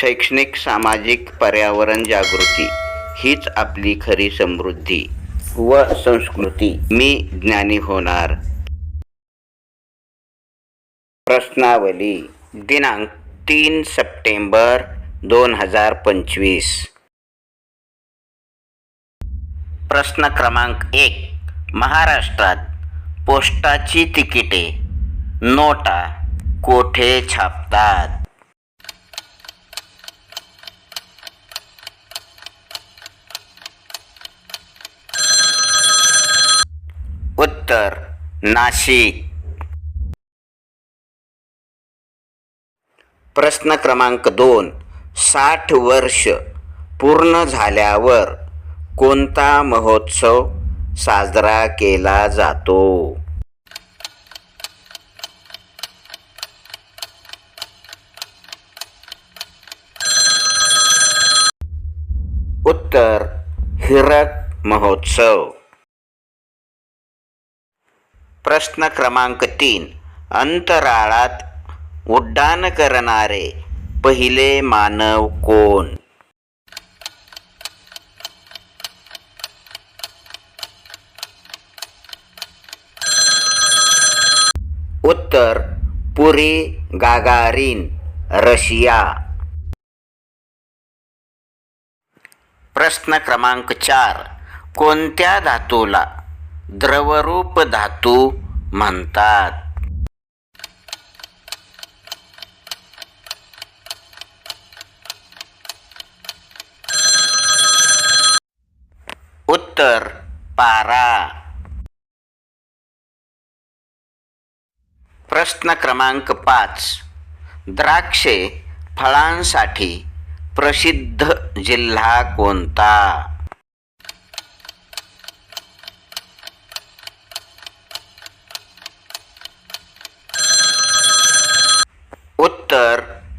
शैक्षणिक सामाजिक पर्यावरण जागृती हीच आपली खरी समृद्धी व संस्कृती. मी ज्ञानी होणार. प्रश्नावली दिनांक तीन सप्टेंबर दोन हजार पंचवीस. प्रश्न क्रमांक एक. महाराष्ट्रात पोस्टाची तिकिटे नोटा कोठे छापतात? तर नाशिक. प्रश्न क्रमांक दोन. साठ वर्ष पूर्ण झाल्यावर कोणता महोत्सव साजरा केला जातो? उत्तर हिरक महोत्सव. प्रश्न क्रमांक तीन. अंतराळात उड्डाण करणारे पहिले मानव कोण? उत्तर पुरी गागारिन रशिया. प्रश्न क्रमांक चार. कोणत्या धातूला द्रवरूप धातू म्हणतात. उत्तर पारा. प्रश्न क्रमांक पाच. द्राक्षे फळांसाठी प्रसिद्ध जिल्हा कोणता उत्तर